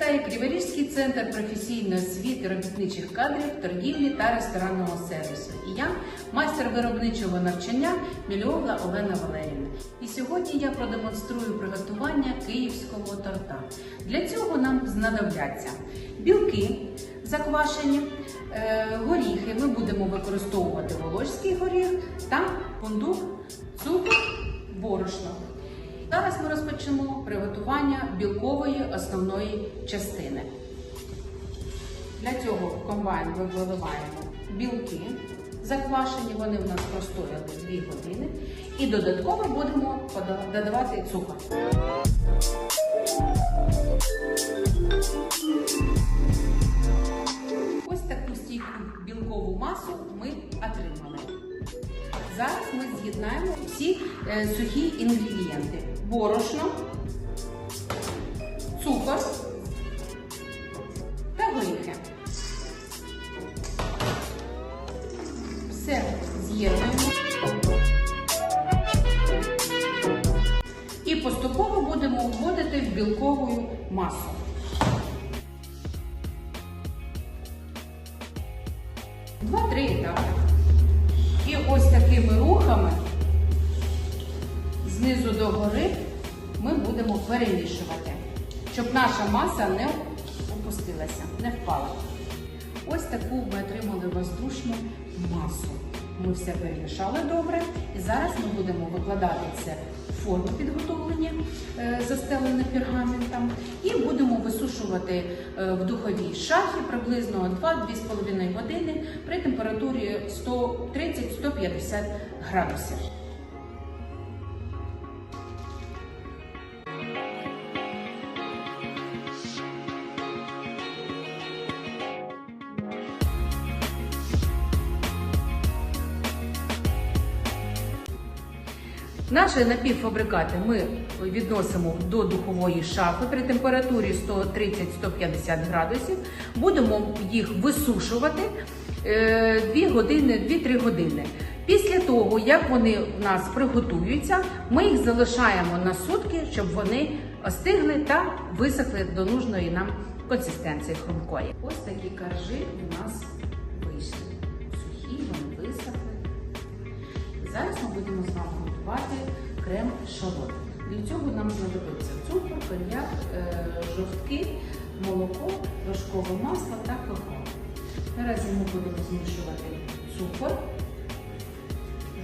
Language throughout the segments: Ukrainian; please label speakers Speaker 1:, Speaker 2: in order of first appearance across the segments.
Speaker 1: вітає Криворізький центр професійної освіти робітничих кадрів, торгівлі та ресторанного сервісу. І я, майстер виробничого навчання Мільовна Олена Валерівна. І сьогодні я продемонструю приготування київського торта. Для цього нам знадобляться білки заквашені, е, горіхи. Ми будемо використовувати волоський горіх та фундук, цукор, борошно. Зараз ми розпочнемо приготування білкової основної частини. Для цього в комбайн ми виливаємо білки, заквашені, вони в нас простояли 2 години. І додатково будемо додавати цукор. Ось таку стійку білкову масу ми отримали. Зараз ми з'єднаємо всі е, сухі інгредієнти: борошно, цукор та горіхи. Все з'єднуємо. І поступово будемо вводити в білкову масу. Два-три етапи. Знизу до гори ми будемо перемішувати, щоб наша маса не опустилася, не впала. Ось таку ми отримали воздушну масу. Ми все перемішали добре. І зараз ми будемо викладати це в форму підготовлені, е, застелене пергаментом, і будемо висушувати е, в духовій шафі приблизно 2-2,5 години при температурі 130-150 градусів. Наші напівфабрикати ми відносимо до духової шафи при температурі 130-150 градусів. Будемо їх висушувати 2 години, 2-3 години. Після того, як вони у нас приготуються, ми їх залишаємо на сутки, щоб вони остигли та висохли до нужної нам консистенції хрумкої. Ось такі коржі у нас вийшли. Сухі, вони висохли. Зараз ми будемо з вами готувати крем шалот. Для цього нам знадобиться цукор, коньяк, е, жовтки, молоко, вершкове масло та какао. Наразі ми будемо змішувати цукор,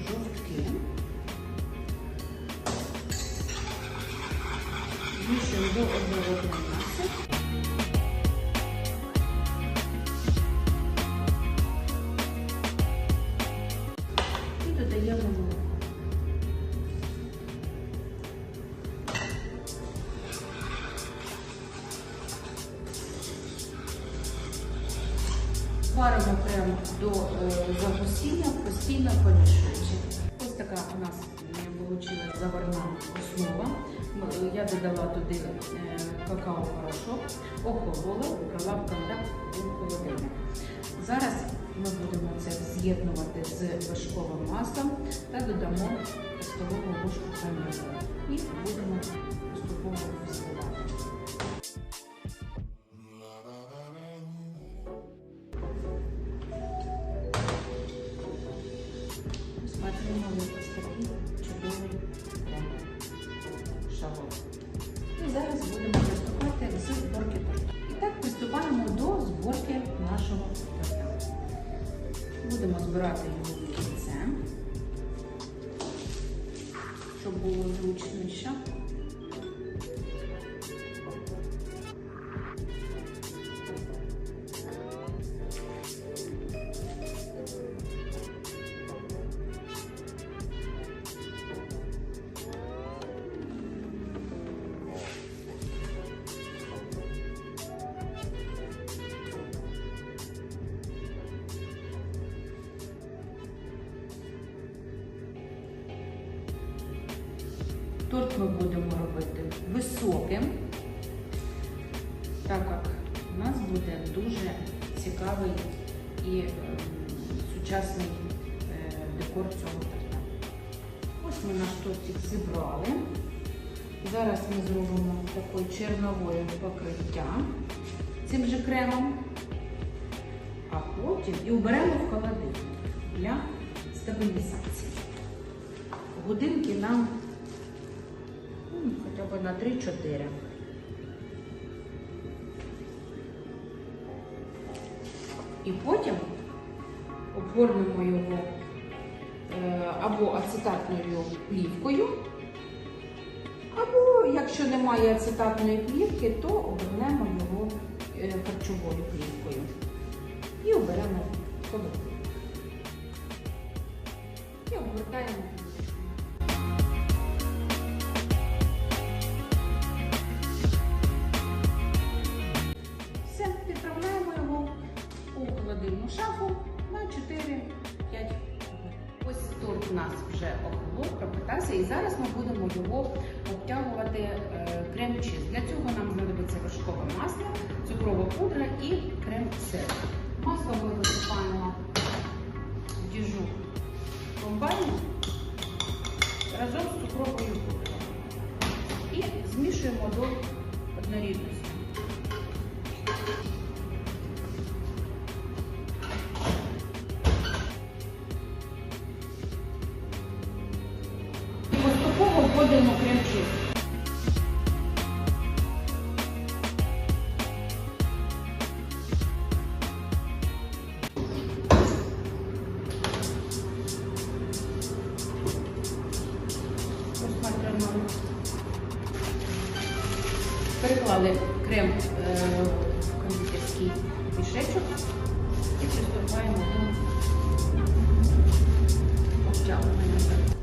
Speaker 1: жовтки. Змішуємо до однородної маси. Варимо прямо до е, загустіння, постійно помішуючи. Ось така у нас вийшла заварна основа. Я додала туди е, какао-порошок, охолола, вибрала в контакт у холодильник. Зараз ми будемо це з'єднувати з вершковим маслом та додамо столову ложку канапи. І будемо поступово висливати. Отримали ось чудовий крем шалот. І зараз будемо приступати з зборки торта. І так приступаємо до зборки нашого торта. Будемо збирати його в кінце, щоб було зручніше. Торт ми будемо робити високим, так як у нас буде дуже цікавий і е, сучасний е, декор цього торта. Ось ми наш тортик зібрали. Зараз ми зробимо такою черновою покриття цим же кремом, а потім і уберемо в холодильник для стабілізації. Годинки нам ну, на 3-4. І потім оформимо його е, або ацетатною плівкою, або, якщо немає ацетатної плівки, то обернемо його е, харчовою плівкою і оберемо в. І обгортаємо холодильну шафу на 4-5 годин. Ось торт у нас вже охолов, пропитався, і зараз ми будемо його обтягувати е, крем-чиз. Для цього нам знадобиться вершкове масло, цукрова пудра і крем-сир. Масло ми висипаємо в діжу комбайну разом з цукровою пудрою і змішуємо до однорідності. Мішечок і приступаємо до обтягування.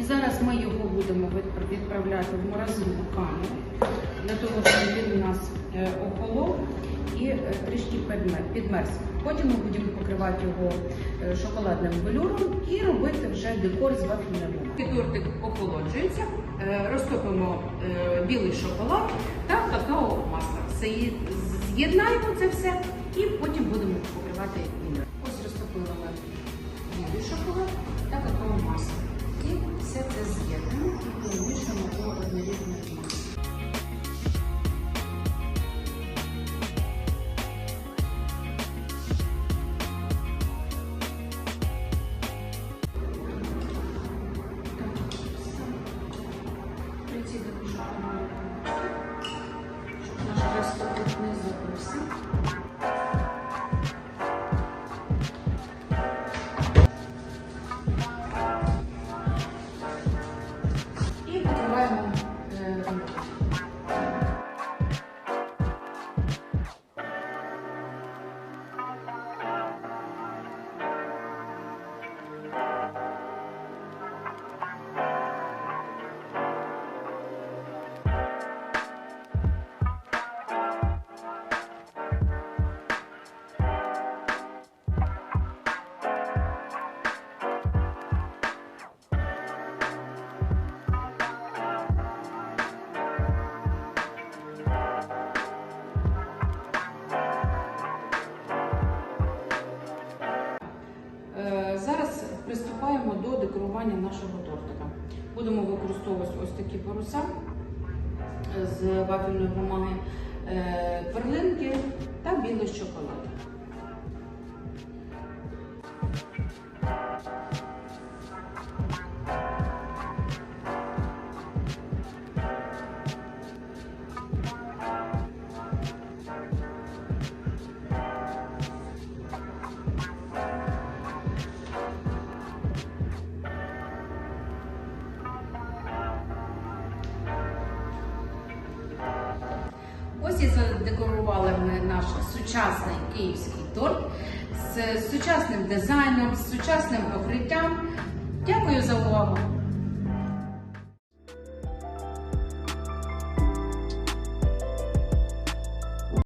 Speaker 1: І зараз ми його будемо відправляти в морозильну камеру для того, щоб він у нас е, охолов і е, трішки підмерз. Потім ми будемо покривати його е, шоколадним велюром і робити вже декор з вафельним. Тортик охолоджується, розтопимо білий шоколад та какао масло. З'єднаємо це все і потім будемо покривати. Ось розтопили білий шоколад та какао масло. І все це з'єднуємо і перемішуємо до однорідної декорування нашого тортика. Будемо використовувати ось такі паруса е, з вафельної бумаги, е, перлинки та білий шоколад. Гості задекорували ми наш сучасний київський торт з сучасним дизайном, з сучасним покриттям. Дякую за увагу!